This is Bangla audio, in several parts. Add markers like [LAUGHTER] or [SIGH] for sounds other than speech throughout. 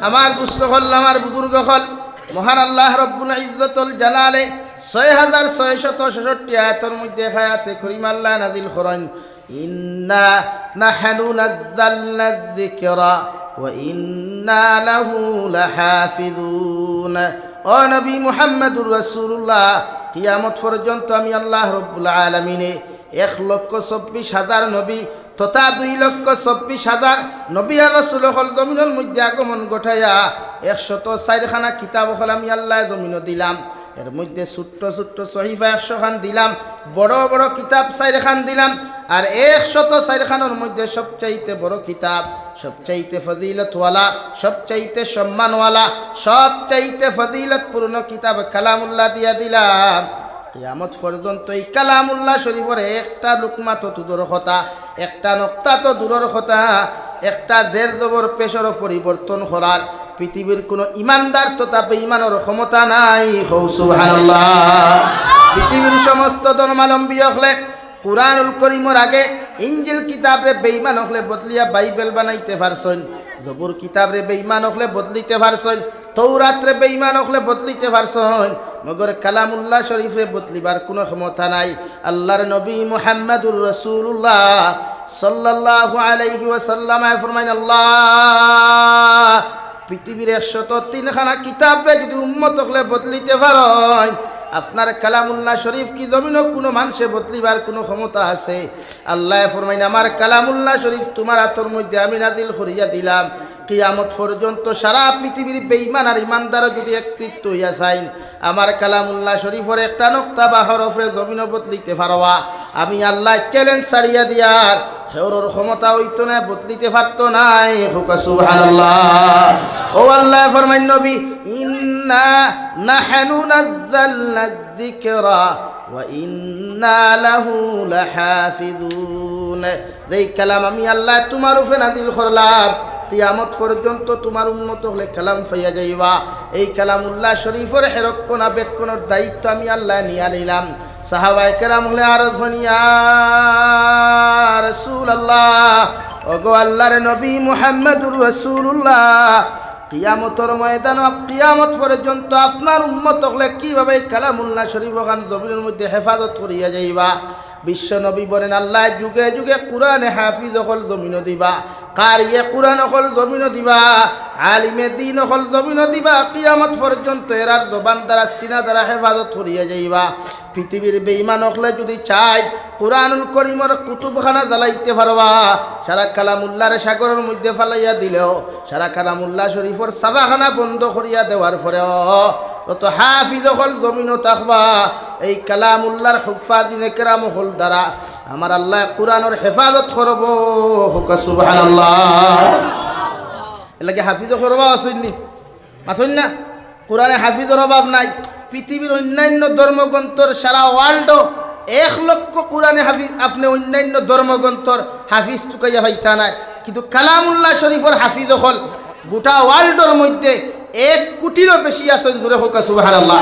আমার বুসর হল আমার বুজুর্গ হল মহান আল্লাহ রব্বুল ইজ্জতুল জালালে ছয় হাজার ছয় শত ছেষট্টি আয়াতের মধ্যে হায়াতে করিম আল্লাহ নাদিল করেন ইন্না নাহনু নাজ্জালনা যিকরা ওয়া ইন্না লাহু লাহাফিজুন ও নবী মুহাম্মদুর রাসূলুল্লাহ, কিয়ামত পর্যন্ত আমি আল্লাহ রব্বুল আলামিনে এক লক্ষ চব্বিশ হাজার নবী তথা দুই লক্ষ চব্বিশ হাজার নবী আর রসুল হল জমিনের মধ্যে আগমন ঘটাইয়া একশত চারখানা কিতাব হল আমি আল্লাহ জমিন দিলাম। এর মধ্যে ছোট্ট ছোট্ট সহিফা একশো খান দিলাম, বড় বড় কিতাব চার খান দিলাম, আর একশত চার খানের মধ্যে সবচাইতে বড় কিতাব, সবচাইতে ফজিলতওয়ালা, সবচাইতে সম্মানওয়ালা, সবচাইতে ফজিলতপূর্ণ কিতাব কালামুল্লাহ দিয়া দিলাম। কিয়ামত পর্যন্ত এই কালামুল্লাহ শরীফের একটা লুকমা তো দূরের কথা একটা নক্তা তো দূরের কথা, একটা দেড় জবর পেশর পরিবর্তন করার পৃথিবীর কোনো ইমানদার তথা বেঈমানের ক্ষমতা নাই। পৃথিবীর সমস্ত ধর্মালম্বী হলে, কুরআনুল করিমর আগে ইঞ্জিল কিতাবরে বেঈমান হলে বদলিয়া বাইবেল বানাইতে পারছেন, জবুর কিতাবরে বেঈমান হলে বদলিতে পারছেন তৌরাত্রে বেঈমান হলে বদলিতে পারছেন। মগর কালামুল্লাহ শরীফে বদলিবার কোনো ক্ষমতা নাই। আল্লাহর নবী মুহাম্মাদুর রাসূলুল্লাহ সাল্লাল্লাহু আলাইহি ওয়াসাল্লাম ফরমাইন, আল্লাহ, পৃথিবীর একশত তিনখানা কিতাবে যদি উম্মত হলে বদলিতে পারেন। আপনার কালামুল্লাহ শরীফ কি জমিন কোনো মানুষে বদলিবার কোনো ক্ষমতা আছে? আল্লাহ ফরমাইন, আমার কালামুল্লাহ শরীফ তোমার হাতর মধ্যে আমি নাদিল করিয়া দিলাম। কিয়ামত পর্যন্ত সারা পৃথিবীর বেঈমান আর ইমানদারও যদি একত্রিত হইয়া চাইন আমার কালামুল্লাহ শরীফের একটা নক্তা বা হরফে জমিন বদলিতে পারোয়া। আমি আল্লাহ চ্যালেঞ্জ সারিয়া দিয়ার সেওর ক্ষমতা হইতো না, বদলিতে পারতো নাই। হুকা সুবহানাল্লাহ। ও আল্লাহ ফরমাইন নবী, ইন্না নাহনু নাযালনা যিকরা যেই কালাম আমি আল্লাহ তোমার উপরে নাদিল করলাম, কিয়ামত পর্যন্ত তোমার উন্নত হলে কালাম ফাইয়া যাইবা। এই কালামুল্লাহ শরীফের হেরক্ষণা বেক্ষণের দায়িত্ব আমি আল্লাহ নিয়া নিলাম। সাহাবাই কেরাম হলে আর ধনিয়া রসুল আল্লাহ ওগো আল্লাহর নবী মুহাম্মদুর রসুল্লাহ কিয়ামতর ময়দান কিয়ামত পর্যন্ত আপনার উন্মত হলে কীভাবে কালামুল্লাহ শরীফ খান জমিনের মধ্যে হেফাজত করিয়া যাইবা? বিশ্ব নবী বলেন, আল্লাহ যুগে যুগে কোরআনে হাফিজ হল জমিন দিবা। কারিয়ে কোরআন অকল জমিন দিবা, আলিমে দিন অকল জমিন দিবা, কিয়ামত পর্যন্ত এরার জবান দ্বারা, সিনা দ্বারা হেফাজত করিয়া যাইবা। পৃথিবীর বেইমান হলে যদি চাই কোরআনুল করিমর কুতুবখানা জ্বালাইতে পারবা। সারা কালামুল্লার সাগরের মধ্যে ফালাইয়া দিলেও, সারা কালামুল্লাহ শরীফর সাবাখানা বন্ধ করিয়া দেওয়ার পরেও তত হাফিজ হল জমিনও থাকবা। এই কালামুল্লার হুফা দিনে কেরাম হল দ্বারা আমার আল্লাহ কোরআনের হেফাজত করব। এলাকে হাফিজ করবা আসেননি মাথুন না? কোরআনে হাফিজের অভাব নাই। পৃথিবীর অন্যান্য ধর্মগ্রন্থর সারা ওয়ার্ল্ড এক লক্ষ কোরআনে হাফিজ আপনি অন্যান্য ধর্মগ্রন্থর হাফিজ টুকাইয়া ভাইতা নাই। কিন্তু কালামুল্লাহ শরীফর হাফিজ হল গোটা ওয়ার্ল্ডর মধ্যে এক কোটিরও বেশি আছেন দূরে হোক, সুবহানাল্লাহ।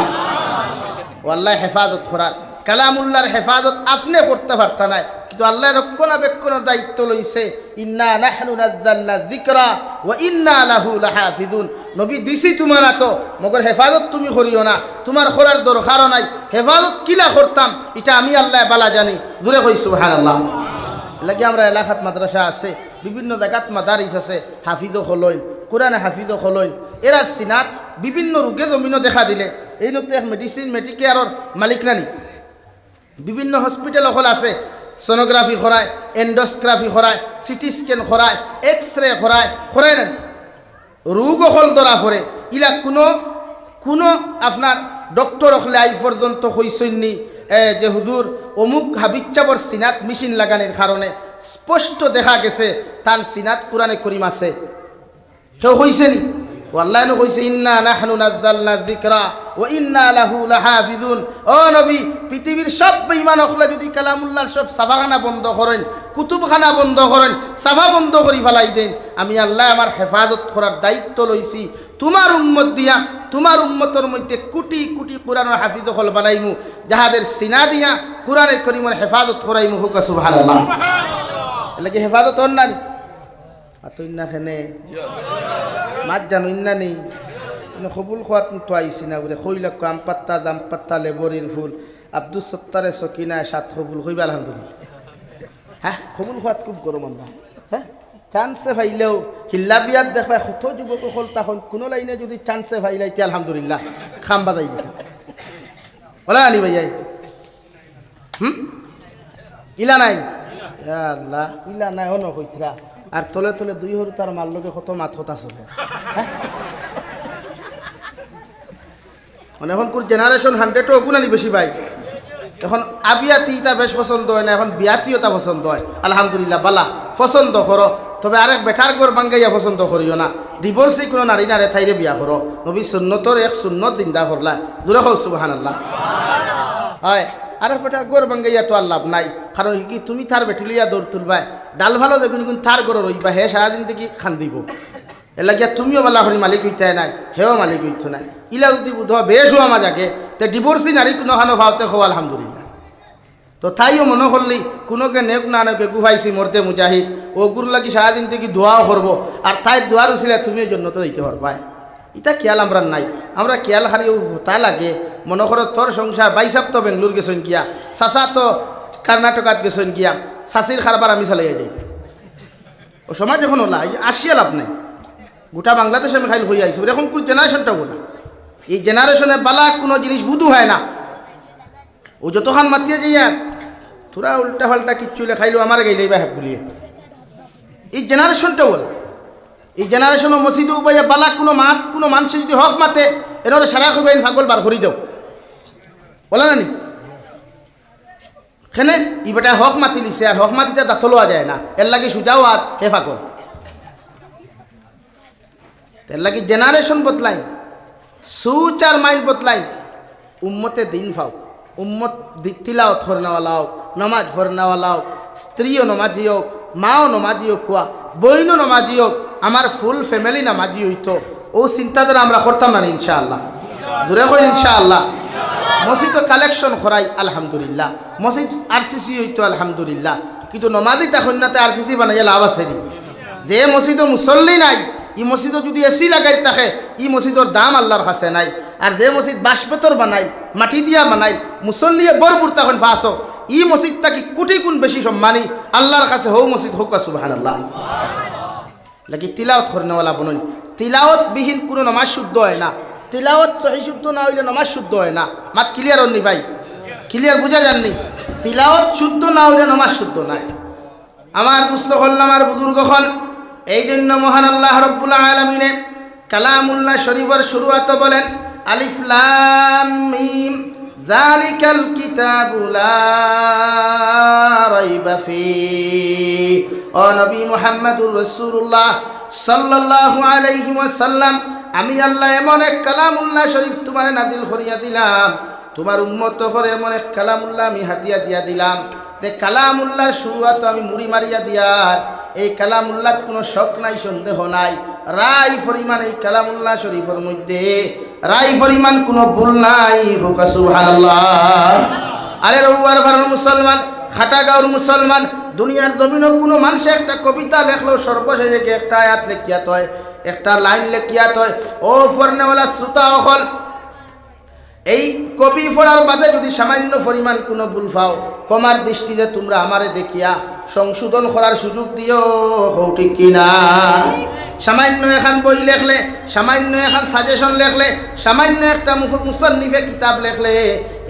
আল্লাহ হেফাজত করার। কালামুল্লাহর হেফাজত আপনি করতে পারতা নাই। কিন্তু আল্লাহ রক্ষণাবেক্ষণের দায়িত্ব লইছে, ইন্না ইন্না লাহু হেফাজত তুমি না নাই। হেফাজত আমি আল্লাহ জানি। লাগে এলাকাত মাদ্রাসা আছে, বিভিন্ন জায়গাত মাদারিস আছে, হাফিজও হলইন, কোরআনে হাফিজও হলইন। এরার সিনাত বিভিন্ন ৰোগে জমিনো দেখা দিলে। এই নতুন এক মেডিচিন মেডিকেয়াৰৰ মালিক নানি। বিভিন্ন হস্পিটেল অকল আছে। সোনোগ্রাফি করায় এন্ডোস্ক্রাফি করায় সিটি স্ক্যান করায় এক্স রে করায় করায় না রোগ অকল ধরা পড়ে ইলা কোনো কোনো আপনার ডক্টর অকলে আই পর্যন্ত হইসইনি যে হুজুর অমুক হাবিচ্ছাবর সিনাত মেশিন লাগানোর কারণে স্পষ্ট দেখা গেছে তার সিনাত কোরআনে করিম আছে। কেউ হইছে নি? আল্লাহ কইছে ইন্না নাহনু নাযালনা যিকরা ওয়া ইন্না লাহু লাহাফিজুন। ও নবী পৃথিবীর সব বেঈমান হকলে যদি কালামুল্লাহর সব সাফাখানা বন্ধ করেন কুতুবখানা বন্ধ করেন সাফা বন্ধ করি ফেলাই দেন আমি আল্লাহ আমার হেফাজত করার দায়িত্ব লইছি। তোমার উম্মত দিয়া তোমার উম্মতর মধ্যে কোটি কোটি কোরআনের হাফিজ হল বানাইমু যাহাদের সিনা দিয়া কোরআনের করিমের হেফাজত করাইমু হুকা সুবহানাল্লাহ। এলাকি হেফাজত হন না আতই খেনে। মাত জানো না নেই সবুল খোয়াত তো আইসি না খৈলাক আম পাত্তা, দাম ফুল। আব্দুল সত্তারে সকিনায় সাত সবুল হইবা আলহামদুলিল্লাহ হ্যাঁ সবুল খোয়াত খুব গরম আমরা হ্যাঁ চান্সে ভাইলেও হিল্লা বিয়াত দেখবা কত যুবক হল তখন কোনো লাইনে যদি চান্সে ভাইলাই তে আলহামদুলিল্লাহ, খাম বাজাই বলা আনি ভাইয়াই হুম? ইলা নাই? আল্লাহ ইলা নাই অন কইতরা আর তলে তলে দুই হরু তার মার লগে কত মাত কথা চলে। হ্যাঁ? মানে এখন কোন জেনারেশন হান্ড্রেডও গুণানি বেশি ভাই। এখন আবিয়াতি ইটা বেশ পছন্দ হয় না, এখন বিয়াতিও তা পছন্দ হয়। আলহামদুলিল্লাহ, বালা, পছন্দ করো। তবে আরেক বেটার গর বাঙ্গাইয়া পছন্দ করিও না। ডিভোর্সি কোনো নারী নারে থাইরে বিয়া করো। নবী সুন্নতর এক সুন্নত দিন্দা করলা। দূরে হোক সুবাহান আল্লাহ হয়। আরেক বেটার গর বাঙ্গাইয়া তো আর লাভ নাই। কারণ কি, তুমি তার বেটি লইয়া দৌড় তুলবাই ডাল ভালো দেখুন, কিন্তু তার গর রইবা। হে সারাদিন থেকে খান দিব। এর লাগিয়া তুমিও বালা করি মালিক হইতে নাই, হেও মালিক হইতো নাই। ইলা যদি বুধ বেশ হওয়া মাজাকে তে ডিভোর্সি নারী কোনো খানো ভাবতে খো আলহামদুলিল্লাহ। তো তাইও মনে করলি, কোনোকে নেক না নেকে গুহাইছি মরতে মুজাহিদ। ও গুরু লাগি সারাদিন থেকে দোয়াও করব। আর তাই দোয়ার উচিলে তুমিও জন্য তো দিতে পারবাই। ইটা খেয়াল আমরা নাই। আমরা খেয়াল হারিও হতা লাগে। মনে করো তোর সংসার বাইসাপ তো বেঙ্গলোর গেছেন গিয়া চাচা তো কর্ণাটকাত গেছেন গিয়া চাষির খারবার আমি চালাই যাই ও সমাজ যখন ওলা আসিয়া লাভ নাই। গোটা বাংলাদেশে আমি খাইল হয়ে আইসি এখন কোন জেনারেশনটা ওলা। এই জেনারেশনে বালা কোনো জিনিস বুধু হয় না। ও যতক্ষণ মাতিয়ে যাইয়া তোরা উল্টা পাল্টা কিচ্ছু লে খাইলো আমার গেলেই বা হ্যাপ বলিয়ে এই জেনারেশনটা বলা এই জেনারেশন মসজিদে উপায় বালা কোনো মাত, কোনো মানুষ যদি হক মাতে এনারে সারা খুব ফাগল বার করি দেও বলা নানি খেনে, ই বেটা হক মাতি লিছে আর হক মাতিতে দাঁত লোয়া যায় না। এর লাগি সুজাও আর হে ফাগল এর লাগি জেনারেশন বদলাই সুচার মাইল বদলাই উম্মতে দিন ফাও উম্মত তিলাওত ফরনাওয়ালা হোক নমাজ ফরনাওয়ালা হোক স্ত্রীও নমাজি হোক মাও নমাজি হোক কুয়া বইনও নমাজি হোক আমার ফুল ফ্যামিলি নামাজি হইতো ও চিন্তাধারা আমরা করতাম না ইনশাআল্লাহ। দূরে কই ইনশাআল্লাহ। মসজিদ কালেকশন করাই আলহামদুলিল্লাহ। মসজিদ আর সি সি হইতো আলহামদুলিল্লাহ। কিন্তু নমাজি তখন না আর সি সি বানাইয়া লাভ আছে যে মসজিদে মুসল্লি নাই, ই মসজিদও যদি এসি লাগাই থাকে, ই মসজিদর দাম আল্লাহর কাছে নাই। আর যে মসজিদ বাঁশবেতর বানাই, মাটি দিয়া বানাই মুসল্লিয়ে বরপুর তখন ফাঁস ই মসজিদ তাকে কোটি গুণ বেশি সম্মানী আল্লাহর কাছে হৌ মসজিদ হোক সুবাহান আল্লাহ লাগি তিলাওত করনেওয়ালা বনুন। তিলাওত বিহীন কোনো নমাজ শুদ্ধ হয় না। তিলাওত সহি শুদ্ধ না হইলে নমাজ শুদ্ধ হয় না। মাত ক্লিয়ার হননি ভাই? ক্লিয়ার বুঝা যাননি? তিলাওত শুদ্ধ না হইলে নমাজ শুদ্ধ নাই। আমার দুস্থ হল আমার বুজুর্গ হল এই জন্য মহান আল্লাহ রব্বুল আলমিনে কালামুল্লাহ শরীফের শুরুয়াত বলেন, আলিফ লাম মিম, যালিকাল কিতাবু লা রাইবা ফিহি ও নবী মুহাম্মদুর রাসূলুল্লাহ সাল্লাল্লাহু আলাইহি ওয়াসাল্লাম আমি আল্লাহ এমন এক কালামুল্লাহ শরীফ তোমারে নাদিল করিয়া দিলাম। তোমার উম্মত করে এমন এক কালামুল্লাহ আমি হাতিয়া দিয়া দিলাম। যে কালামুল্লাহর শুরুয়াত আমি মুড়ি মারিয়া দিয়ার। এই কালামুল্লাহ কোনো শখ নাই, সন্দেহ নাই। রাই পরিমাণ এই কালামুল্লাহ শরীফের মধ্যে। রাই পরিমাণ কোনো ভুল নাই। আরে রউয়ার ভারত মুসলমান, খাটাগাঁওর মুসলমান, দুনিয়ার জমিনও কোনো মানুষ একটা কবিতা লেখলো সর্বশেষে একটা আয়াত লেখিয়াত হয় একটা লাইন লেখিয়াত হয়, ও ফর্নেওয়ালা শ্রোতা অকল, এই কবি পড়ার বাদে যদি সামান্য পরিমাণ কোনো ভুল পাও কমার দৃষ্টিতে তোমরা আমারে দেখিয়া সংশোধন করার সুযোগ দিও হৌ ঠিক কিনা সামান্য এখন বই লেখলে, সামান্য এখন সাজেশন লেখলে, সামান্য একটা মুসন্নিফে কিতাব লেখলে,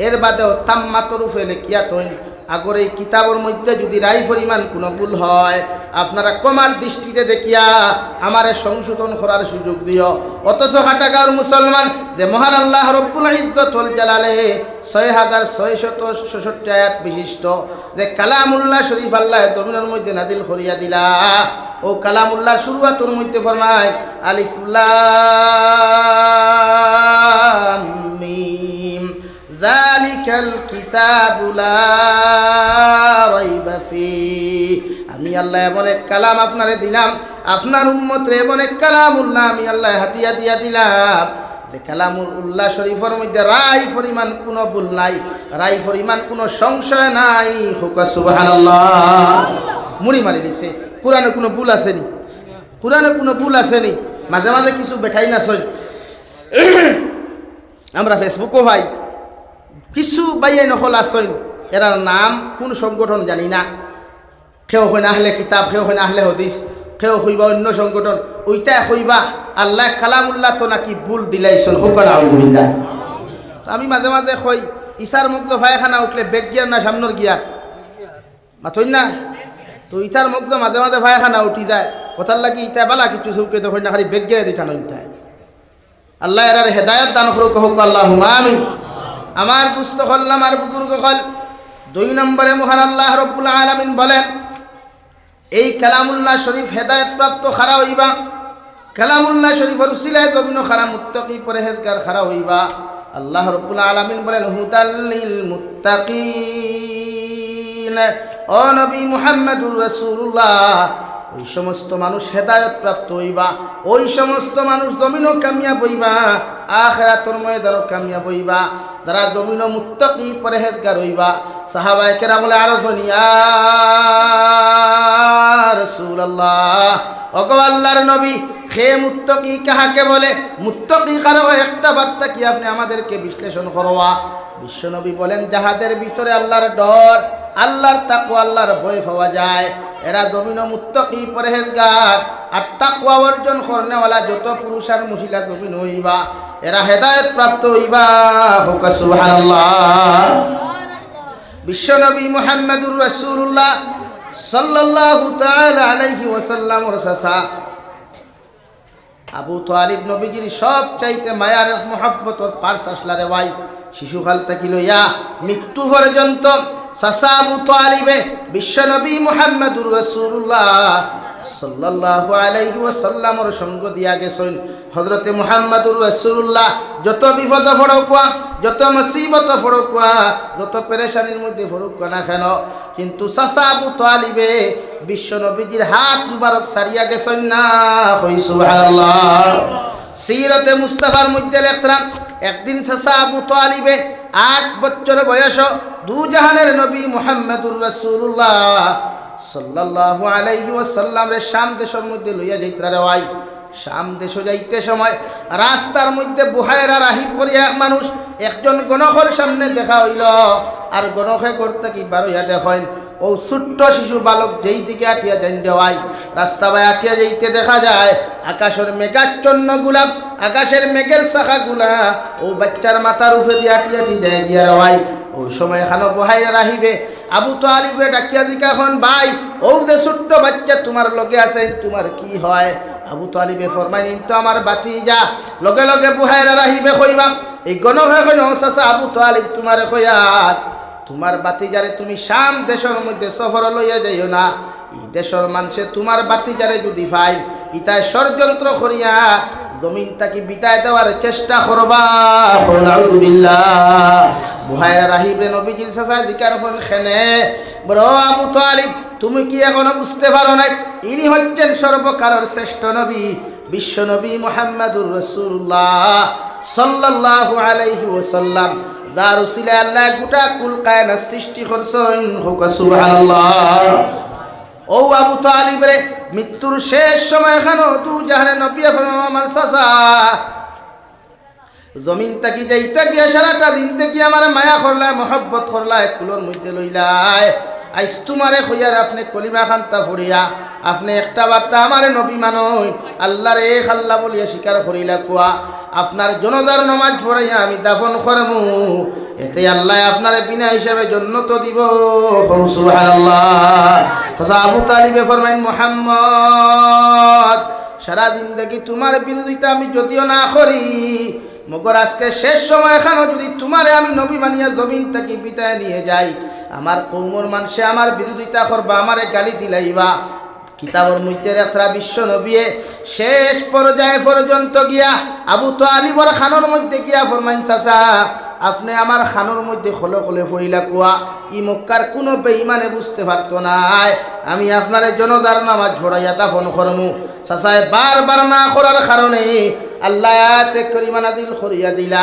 এর বাদেও তাম্মাতরূপে লেখিয়া তৈন আগর এই কিতাবের মধ্যে যদি রাই পরিমাণ কোনো ভুল হয়, আপনারা কমার দৃষ্টিতে দেখিয়া আমারে সংশোধন করার সুযোগ দিও। অথচ হাটাগাঁওর মুসলমান যে মহান আল্লাহ রব্বুল ইজ্জতুল জালালে ছয় হাজার ছয়শত ষষট্টি আয়াত বিশিষ্ট, যে কালামুল্লাহ শরীফ আল্লাহ জমিনের মধ্যে নাদিল করিয়া দিলা। ও কালামুল্লাহ শুরুয়াতুর মধ্যে ফরমায়, আলিফুল্লাহ। জালিকাল কিতাবুলা রাইবা ফিহি আমি আল্লাহ এমন এক কালাম আপনারে দিলাম, আপনার উম্মতরে এমন এক কালাম উল্লাহ আমি আল্লাহ হাতিয়া দিয়া দিলাম। কালামুল উল্লাহ শরীফের মধ্যে রায় পরিমাণ কোনো ভুল নাই, রায় পরিমাণ কোনো সংশয় নাই। হুকা সুবহানাল্লাহ। মুড়ি মারি দিছে। কোরআনে কোনো ভুল আসেনি? কোরআনে কোনো ভুল আসেনি? মাঝে মাঝে কিছু বেঠাই না আমরা ফেসবুকও ভাই কিছু বাইয়াই নকল আসইন এরার নাম কোন সংগঠন জানি না। কেউ হয় না আহলে কিতাব কেউ হয় না আহলে হদিস কেউ হইবা অন্য সংগঠন। ওইটা হইবা, আল্লাহ কালামুল্লাহ তো নাকি ভুল দিলাইছন হুকন আমি মাঝে মাঝে কই ইসার মুগ্ধ ভাইখানা উঠলে বেগ গিয়ার না সামনের গিয়ার মাথই না? তো ইতার মুগ্ধ মাঝে মাঝে ভাইখানা উঠি যায়। কথার লাগি ইতা বালা কিছু চৌকে তো না খালি বেগ গিয়ে নইতায় আল্লাহ এরার হেদায়ত দান করুক হোক আল্লাহ আমি আমার দুস্থ হল আমার বুজুর্গ হল দুই নম্বরে মহান আল্লাহ রব্বুল আলমিন বলেন, এই কালামুল্লাহ শরীফ হেদায়ত প্রাপ্ত খারা হইবা। কালামুল্লাহ শরীফের উসিলায় দবিন খারা, মুত্তাকি পরেহেজগার খারা হইবা। আল্লাহ রব্বুল আলমিন বলেন হুদাল্লিল মুত্তাকিন। ও নবী মুহাম্মদুর রাসূলুল্লাহ, ওই সমস্ত মানুষ হেদায়ত প্রাপ্ত হইবা। ওই সমস্ত মানুষ দমিনও কামিয়াব হইবা। আখেরাতর ময়দানও কামিয়াব হইবা। যারা জমিন মুত্তাকি পরেহেজগার হইবা সাহাবাই কেরা বলে, আরও ধনিয়া রসুল আল্লাহ অগো আল্লাহর নবী খে মুত্তকি, কাহাকে বলে? মুত্তকি কারও একটা বার্তা কি আপনি আমাদেরকে বিশ্লেষণ করবা বিশ্বনবী বলেন যাহাদের ভিতরে আল্লাহর ডর, আল্লাহর তাকু আল্লাহর ভয় পাওয়া যায়। এরা জমিন মুত্তকি, পরেহেজগার। আর তাকুয়া অর্জন করনেওয়ালা যত পুরুষ আর মহিলা জমিন হইবা, এরা হেদায়ত প্রাপ্ত হইবা। হোক, সুবহানাল্লাহ। বিশ্বনবী মুহাম্মদুর রাসূলুল্লাহ সাল্লাল্লাহু তাআলা আলাইহি ওয়াসাল্লামর সাসা আবু তালিব নবীজির সব চাইতে মায়ার মহাব্বতর পার্স আসলারে ভাই। শিশুকাল থাকিল ইয়া মৃত্যু পর্যন্ত সাসা আবু তালিবে বিশ্বনবী মোহাম্মদুর রসুল্লাহ সাল্লাহ আলাইহি ওয়াসাল্লামর সঙ্গ দিয়া গেছেন। হযরতে মুহাম্মদুর রাসূলুল্লাহ, যত বিপদ ফড়কুয়া যত মুসিবত ফড়কুয়া যত পেরেশানির মধ্যে ফড়কুয়া না কেন, কিন্তু সাসা আবু তালিবে বিশ্ব নবীজির হাত মুবারক সারিয়া গেছেন না। হই সুবহানাল্লাহ। সিরতে মুস্তাফার মধ্যে লেখতাম একদিন সাসা আবু তালিবে আট বছর বয়স দু জাহানের নবী মুহাম্মদুর রাসূলুল্লাহ সাল্লাল্লাহু আলাইহি ওয়াসাল্লাম রে শাম দেশের মধ্যে লইয়া যাইতরা রে ভাই শাম দেশে যাইতে সময় রাস্তার মধ্যে বুহায়রা রাহি করিয়া এক মানুষ, একজন গণকের সামনে দেখা হইল। আর গণকে করতে কি বারোয়া দেখেন ও ছোট্ট শিশু বালক যেই দিকে আটিয়া যান দেওয়াই রাস্তা বাই আটিয়া যাইতে দেখা যায়, আকাশের মেঘাচ্ছন্নগুলা আকাশের মেঘের শাখা গুলা, ও বাচ্চার মাথার উপরে দিয়ে আটিয়া আটি যায় দিয়া দেওয়াই ওই সময় এখানে বহাই রাহিবে, আবু তো আলিবে ডাকিয়া দিকা এখন, ভাই, ও যে ছোট্ট বাচ্চা তোমার লগে আছে, তোমার কি হয়? আবু তালিবে ফরমাই তো আমার বাতি যা লগে লগে বুহাইরা রাহিবে কইবাম এই গণভাই কইন চাচা আবু তালিব তোমার কইয়ার তোমার বাতিজারে তুমি শাম দেশের মধ্যে সফর লইয়া যাইও না। এই দেশের মানুষে তোমার বাতিজারে যদি ফাইল ইতায় ষড়যন্ত্র করিয়া জমিন তাকে বিদায় দেওয়ার চেষ্টা করবা। বুহাইরা তুমি কি নবী, বিশ্ব নবী মোহাম্মদুর রসুল্লাহ সাল্লাল্লাহু আলাইহি ওয়াসাল্লাম। যার উসিলে আল্লাহ গোটা কুল কায়নাত সৃষ্টি করছেন। হোক সুবহানাল্লাহ। ও আবু তালিব রে, মৃত্যুর শেষ সময় এখানো তু জাহানে নবী আমার সাসা জমিন তাকি যাইতে গিয়া সারাটা দিন থেকে আমার মায়া করলায়, মহব্বত করলায়, কুলোর মধ্যে লইলায়। আইস তোমারে খুঁয়ার আপনি কলিমা খান্তা ফুরিয়া আপনি একটা বার্তা আমারে নবী মানই, আল্লাহর খাল্লা বলিয়া স্বীকার করিলা কুয়া। আপনার জনদার নমাজ পড়াইয়া আমি দাফন করমু এতে আল্লাহ আপনারে বিনা হিসাবে জন্নত দিব। সুবহানাল্লাহ। আবু তালিবে ফরমাইন মোহাম্মদ সারাদিন দেখি তোমার বিরোধিতা আমি যদিও না করি মগর আজকে শেষ সময় এখানে যদি তোমারে আমি নবী মানিয়া জমিন থেকে বিতায় নিয়ে যাই আমার কৌমর মানুষে আমার বিরোধিতা করবা আমারে গালি দিলাইবা কিতাবর মধ্যে রেখরা বিশ্ব নবিয়ে শেষ পর্যায়ে পর্যন্ত গিয়া আবু তো আলিবর খানোর মধ্যে গিয়া ফরমাইন, চাচা, আপনি আমার খানোর মধ্যে খোলে খোলে পড়িলা কুয়া। ই মক্কার কোনো বেইমানে বুঝতে পারতো নাই। আমি আপনার জনদার নামাজ ভরাইয়া দাফন করমু। চাচায় বারবার না করার কারণে আল্লাহ আয়াতে করিমা নাদিল করিয়া দিলা।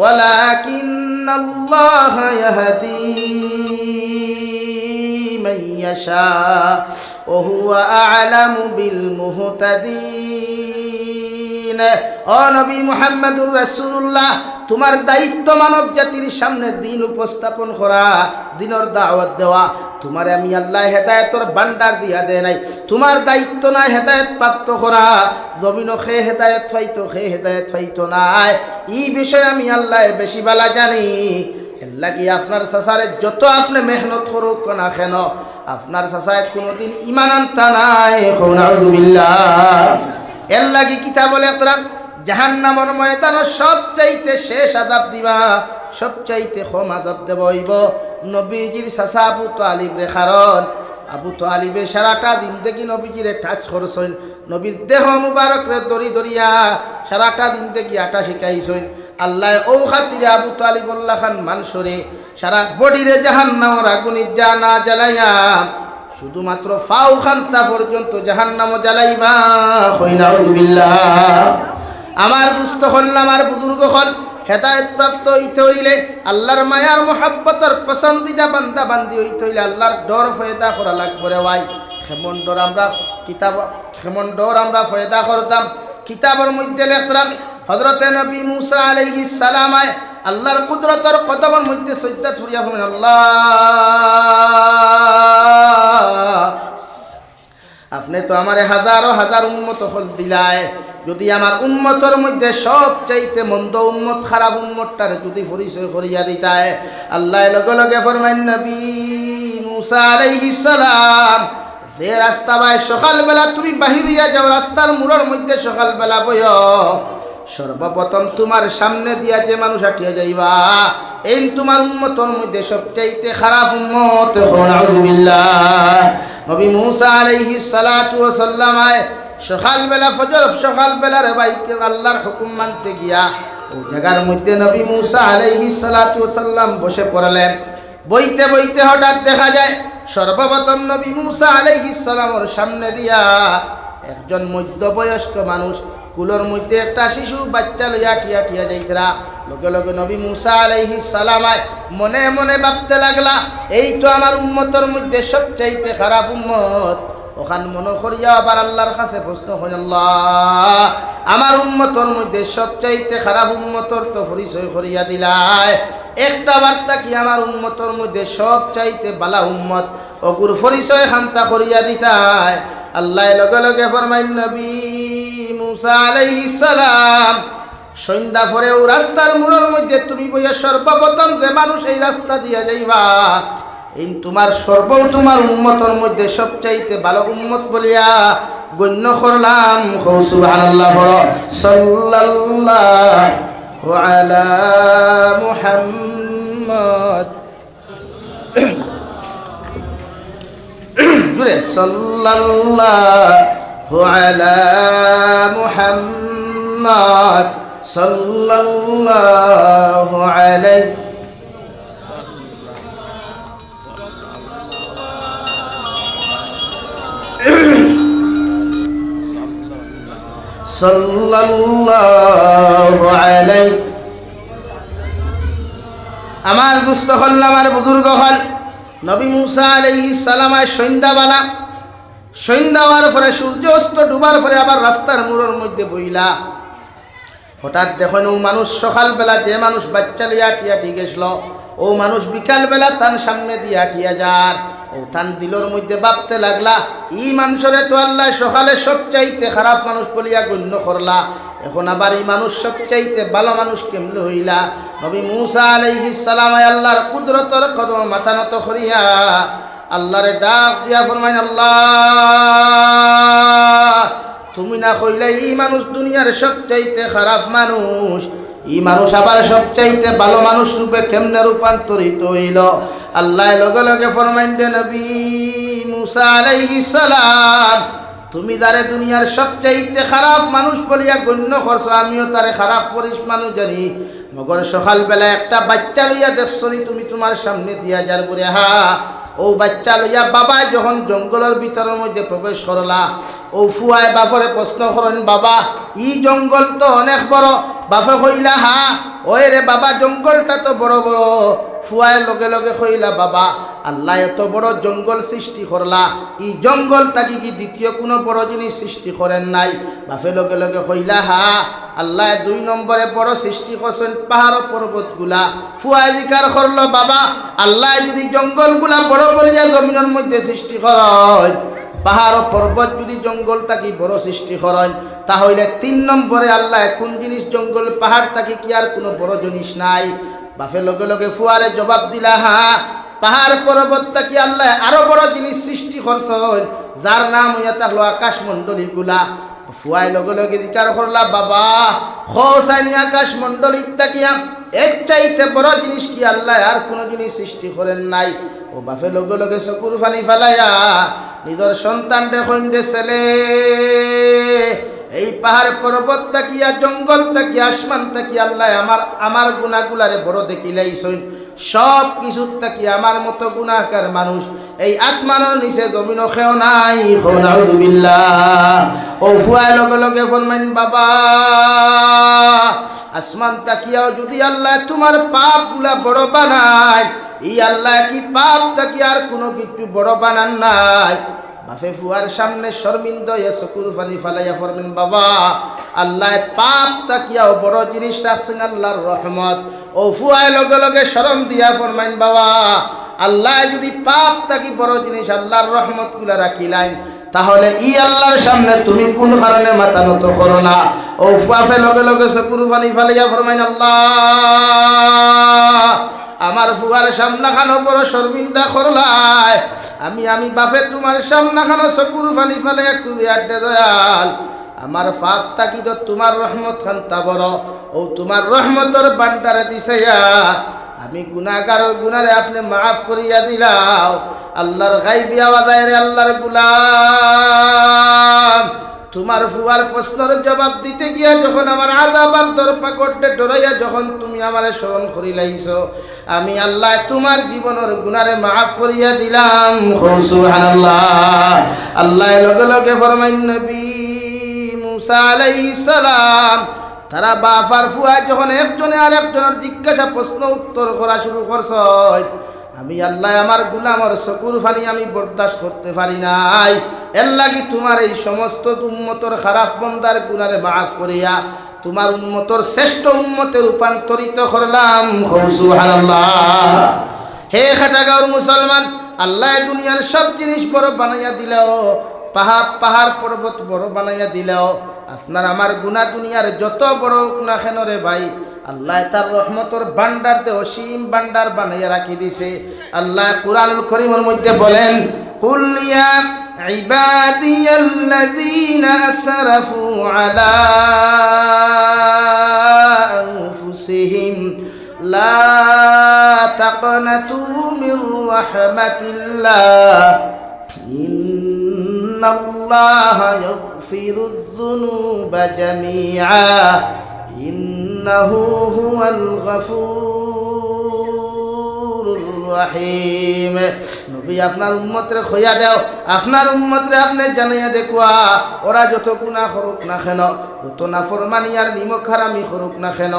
ওয়ালাকিন্নাল্লাহ ইয়াহদি মান ইয়াশা وهو أعلم بالمهتدين ও নবী মুহাম্মদুর রাসূলুল্লাহ তোমার দায়িত্ব মানব জাতির সামনে দিন উপস্থাপন করা, দিনের দাওয়াত দেওয়া। তোমার আমি আল্লাহ হেদায়তর বান্ডার দিয়া দে নাই। তোমার দায়িত্ব নাই হেদায়ত প্রাপ্ত করা, জমিনও খে হেদায়ত ফাইতো খে হেদায়ত ফাইতো নাই। এই বিষয়ে আমি আল্লাহ বেশি বালা জানি। লাগি আপনার সাসারে যত আপনি মেহনত করুক না কেন, আপনার সাসায় কোনোদিন ইমান আনতা নাই। এর লাগি কিতা বলে তোরা জাহান নামর ময়দান সব চাইতে শেষ আদাব দিবা সব চাইতে কম আদাব দেব হইব। নবীজির সাসা আবু তালিব রে কারণ, আবু তালিবে সারাটা দিন দেখি নবীজিরে টাচ করছেন। নবীর দেহ মুবারক রে দরি দরিয়া সারাটা দিন দেখি আটা শিখাইছেন। আল্লাহ ও খাতিরে আবু তো তালিবুল্লাহ খান মানসরে সারা বডিরে জাহান নামর আগুনি যা না জ্বালাইয়া শুধুমাত্র ফাউ খান্তা পর্যন্ত জাহান নাম জ্বালাইবা হইনাউবিল্লাহ আমার দুস্থ হল, আমার বুজুর্গ হল, হেদায়ত প্রাপ্ত হইতে হইলে আল্লাহর মায়ার মোহাব্বতর পসন্দিদা বান্দা বান্দি হইতে হইলে আল্লাহর ডর ফয়দা করা লাগবে রে ভাই। খেমন ডর আমরা কিতাব, খেমন ডর আমরা ফয়দা করতাম। কিতাবের মধ্যে লেখতাম হজরতে নবী মুসা আলাইহিস সালামায় আল্লাহর কুদরতর কদমের মধ্যে সজ্জা ছড়িয়া বলেন আল্লাহ, আপনি তো আমার হাজারো হাজার উন্মত হল দিলায়। যদি আমার উন্মতর মধ্যে সব চাইতে মন্দ উন্মত খারাপ উন্মতটার যদি পরিচয় করিয়া দিতায়, আল্লাহ লগে লগে ফরমাইন, নবী যে রাস্তা বাই সকালবেলা তুমি বাহিরিয়া যাও, রাস্তার মোড়ের মধ্যে সকালবেলা বয় সর্বপ্রথম তোমার সামনে দিয়া যে মানুষ আটিয়া যাইবা, এই তোমার উন্মতর মধ্যে সবচাইতে খারাপ উন্মত নবী মুসা আলাইহিস সালাতু ওয়াস সালামায় সকালবেলা ফজর সকালবেলা রে ভাই আল্লাহর হুকুম মানতে গিয়া ও জায়গার মধ্যে নবী মুসা আলাইহিস সালাতু ওয়াস সালাম বসে পড়লেন। বইতে বইতে হঠাৎ দেখা যায়, সর্বপ্রথম নবী মুসা আলাইহিস সালামর সামনে দিয়া একজন মধ্যবয়স্ক মানুষ কুলোর মধ্যে একটা শিশু বাচ্চা লইয়া ঠিয়া ঠিয়া যাইতরা। লগে লগে নবী মুসা আলাইহি সালামায় মনে মনে ভাবতে লাগলা, এই তো আমার উম্মতর মধ্যে সবচাইতে খারাপ উম্মত। ওখান মনে করিয়া আবার আল্লাহর কাছে প্রশ্ন হয় আল্লাহ, আমার উম্মতর মধ্যে সবচাইতে খারাপ উম্মতর তো পরিচয় করিয়া দিলায় একটা বার্তা কি, আমার উম্মতর মধ্যে সবচাইতে বালা উম্মত অগুর পরিচয় খান্তা করিয়া দিতায় আল্লাহ লগে লগে ফরমাইন নবী মুসা আলাইহিস সালাম, সন্ধ্যা পরেও রাস্তার মোড়ের মধ্যে তুমি বইয়া সর্বপ্রথম যে মানুষ এই রাস্তা দিয়া যাইবা এই তোমার সর্ব তোমার উন্মতর মধ্যে সবচাইতে ভালো উন্মত বলিয়া গণ্য করলাম। সুবহানাল্লাহ [COUGHS] জুড়ে, সাল্লাল্লাহু আলা মুহাম্মদ। আলাইহি আমার দুস্থ হল, আমার বুজুর্গ হল। নবী মুসা আলাইহিস সালামায় সন্ধ্যাবেলা সন্ধ্যা হওয়ার পরে সূর্য অস্ত ডুবার পরে আবার রাস্তার মোড়ের মধ্যে বইলা। হঠাৎ দেখুন ও মানুষ সকালবেলা যে মানুষ বাচ্চা লিয়া টিয়া গেছিল ও মানুষ বিকালবেলা তার সামনে দিয়া টিয়া যার। তান দিলর মধ্যে ভাবতে লাগলা ই মানুষরে তো আল্লাহ সকালে সবচাইতে খারাপ মানুষ বলিয়া গণ্য করলা। এখন আবার এই মানুষ সবচাইতে ভালো মানুষ কেমনে হইলা? নবী মুসা আলাইহিস সালাম আল্লাহর কুদরতর কদম মাথা নত করিয়া আল্লাহরে ডাক দিয়া ফরমাইন, আল্লাহ, তুমি না কইলে ই মানুষ দুনিয়ার সবচাইতে খারাপ মানুষ। ই মানুষ আবার সবচাইতে ভালো মানুষ রূপে কেমনে রূপান্তরিত হইল? আল্লাহ লগে লগে ফরমাইন নবী মুসা আলাইহিস সালাম, তুমি তারে দুনিয়ার সবচাইতে খারাপ মানুষ বলিয়া গণ্য করছ, আমিও তারে খারাপ পরিস মানুষ জানি। মগর সকালবেলা একটা বাচ্চা লইয়া দেখছ তুমি তোমার সামনে দিয়া যার করে হা ও বাচ্চা লইয়া বাবা যখন জঙ্গলের ভিতরের মধ্যে প্রবেশ করলা, ও ফুয়ায় বাপরে প্রশ্ন করেন, বাবা, ই জঙ্গল তো অনেক বড়। বাপে কইলা, হা, ওই রে বাবা, জঙ্গলটা তো বড় বড়। ফুয়ায় লগে লগে কইলা বাবা, আল্লাহ এত বড় জঙ্গল সৃষ্টি করলা ই জঙ্গল তাকে কি দ্বিতীয় কোনো বড় জিনিস সৃষ্টি করেন নাই? বাপে লগে লগে কইলা হা, আল্লাহ দুই নম্বরে বড় সৃষ্টি করছেন পাহাড় পর্বতগুলা ফুয়ায় জিকার করল বাবা, আল্লাহ যদি জঙ্গলগুলা বড় পরিয়া জমিনের মধ্যে সৃষ্টি করেন পাহাড় পর্বত যদি জঙ্গল থাকি বড় সৃষ্টি করেন তাহলে তিন নম্বরে আল্লাহ কোন জিনিস জঙ্গল পাহাড় থাকি কি আর কোনো বড় জিনিস নাই? বাপে লগে লগে ফুয়ারে জবাব দিলা হা। পাহাড় পর্বত থাকি আল্লাহ আরও বড় জিনিস সৃষ্টি করছেন? যার নাম হইয়া থাকল আকাশ মণ্ডলী গুলা ফুয়াই লগে লগে দিকার করলা, বাবা, খোসাইনি আকাশ মণ্ডলী তাকিয়া এর চাইতে বড় জিনিস কি আল্লাহ? আর কোনো জিনিস সৃষ্টি করেন নাই। ও বাপে লগে লগে চকুর ফানি ফেলাইয়া, নিজের সন্তান দেখুন যে, ছেলে এই পাহাড় পর্বত তাকিয়া, জঙ্গল তাকিয়া, আসমান তাকিয়া, আল্লাহ আমার আমার গুণাগুলারে বড় দেখিলাইছইন সব কিছু তাকি আমার মতো গুণাকার মানুষ। এই আসমানের নিচে জমিন খেও নাই বিল্লাহ ও ফুয়ায় লগে লগে ফরমাইন, বাবা, আসমান তাকিয়াও যদি আল্লাহ তোমার পাপগুলা বড় বানায়, ই আল্লাহ কি পাপ তাকি আর কোনো কিছু বড় বানান নাই? বাফে ফুয়ার সামনে শর্মিন্দ চকুর পানি ফালাইয়া ফরমিন বাবা, আল্লাহ পাপ তাকিয়াও বড় জিনিস রাখছেন আল্লাহর রহমত। ও ফুয়ায় লগে লগে শরম দিয়া ফরমাইন, বাবা, আল্লাহ যদি পাপ তাকি বড় জিনিস আল্লাহর রহমতগুলা রাখিলাইন, তাহলে ই আল্লাহর সামনে তুমি কোন কারণে মাথা নত করো না। ও ফুয়াফে লগে লগে চকুর পানি ফালাইয়া ফরমাইন, আল্লাহ আমার ফুয়ার সামনা খানো বড় শর্মিন্দা করলাই আমি আমি বাপে তোমার সামনা খানো চকুর ফানি ফালে কুদিয়াড্ডে দয়াল। আমার পাপ তাকি তো তোমার রহমত খান তা বড়। ও তোমার রহমতর বান্ডারে দিছাইয়া। আমি গুনাগারের গুনারে আপনি মাফ করিয়া দিলাও। আল্লাহর গাইবি আওয়াজায় রে আল্লাহর গুলাম। তোমার ফুয়ার প্রশ্নের জবাব দিতে গিয়া যখন আমার আজাবার দরপা করতে ডরাইয়া যখন তুমি আমার স্মরণ করিলাইছ আমি আল্লাহ তোমার জীবনের গুনারে মাফ করিয়া দিলাম। সুবহানাল্লাহ। আল্লাহ লগে লগে ফরমাইন নবী মুসা আলাইহিস সালাম তারা বাফার ফুয়া যখন একজনে আর একজনের জিজ্ঞাসা প্রশ্ন উত্তর করা শুরু করছ। আমি আল্লাহ আমার গুলামর চকুর ফানি আমি বরদাস্ত করতে পারি নাই। এর লাগি তোমার এই সমস্ত উন্মতর খারাপ বন্দার গুনারে মাফ করিয়া তোমার উন্মতর শ্রেষ্ঠ উন্মতে রূপান্তরিত করলাম। হে খাটাগাঁওর মুসলমান, আল্লাহ দুনিয়ার সব জিনিস বড় বানাইয়া দিলেও, পাহাড় পাহাড় পর্বত বড় বানাইয়া দিলেও। আপনার আমার গুণা দুনিয়ার যত বড় গুণা খেনরে ভাই আল্লাহ তার রহমতর বান্ডার দে অসীম বান্ডার বানাইয়া রাখি দিছে। আল্লাহ কুরআনুল করিমের মধ্যে বলেন, কুল ইয়া ইবাদিয়াল্লাযীনা আসরাফু আলা আনফুসিহিম, লা তাকনাতু মির রাহমাতিল্লাহ, ইন্নাল্লাহা ইয়াগফিরু যুনুবা জামিআ। ইন্নাহু হুয়াল গফুরুর রহিম। নবী, আপনার উম্মতরে খইয়া দেও। আপনার উম্মতরে আপনি জানাইয়া দেখুয়া, ওরা যত গুণা করুক না কেন, যত না ফরমানি আর নিমক হারামি করুক না কেন,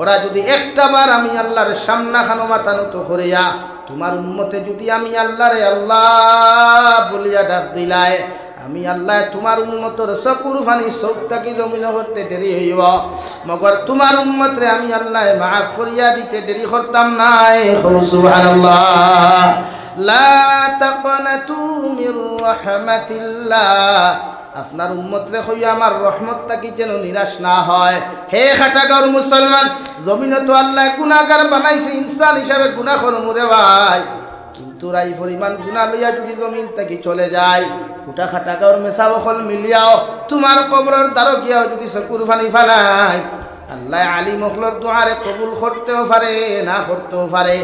ওরা যদি একটা বার আমি আল্লাহর সামনা খানো মাথা নত করিয়া, তোমার উম্মতে যদি আমি আল্লাহরে আল্লাহ বলিয়া ডাক দিলাই আমি আল্লাহ তোমার উন্মতর চকুর ফানি চোখ তাকি জমিন করতে দেরি হইব। মগর তোমার উন্মতরে আমি আল্লাহ মাফ করিয়া দিতে দেরি করতাম নাই সুবহানাল্লাহ। লা তাকনাতু আপনার উম্মতরে হইয়া আমার রহমত তাকি যেন নিরাশ না হয়। হে খাটাগর মুসলমান, জমিনে তো আল্লাহ গুনাহগার বানাইছে, ইনসান হিসাবে গুনাহ করমু রে ভাই। কিন্তু রাই পরিমাণ গুণা লইয়া যদি জমিন থেকে চলে যায় কুটা খাটা গাওর মেশা বখল মিলিয়াও, তোমার কবরের দ্বারো গিয়াও যদি চকুর ফানি ফালাই আল্লাহ আলী মখলর দোয়ারে কবুল করতেও পারে, না করতেও পারে।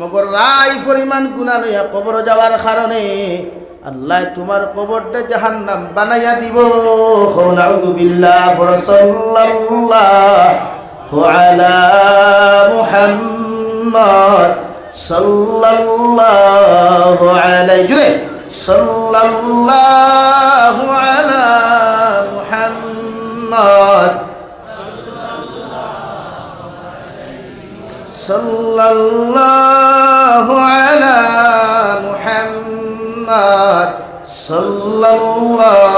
মগর রাই পরিমাণ গুণা লইয়া কবর যাওয়ার কারণে আল্লাহ তোমার কবরটা জাহান্নাম বানাইয়া দিব। আলা মুহাম্মদ। সাল্লাল্লাহু আলাইহি জুড়ে সাল্লাল্লাহু আলা মুহাম্মদ। সাল্লাল্লাহু আলা মুহাম্মদ। সাল্লাল্লাহু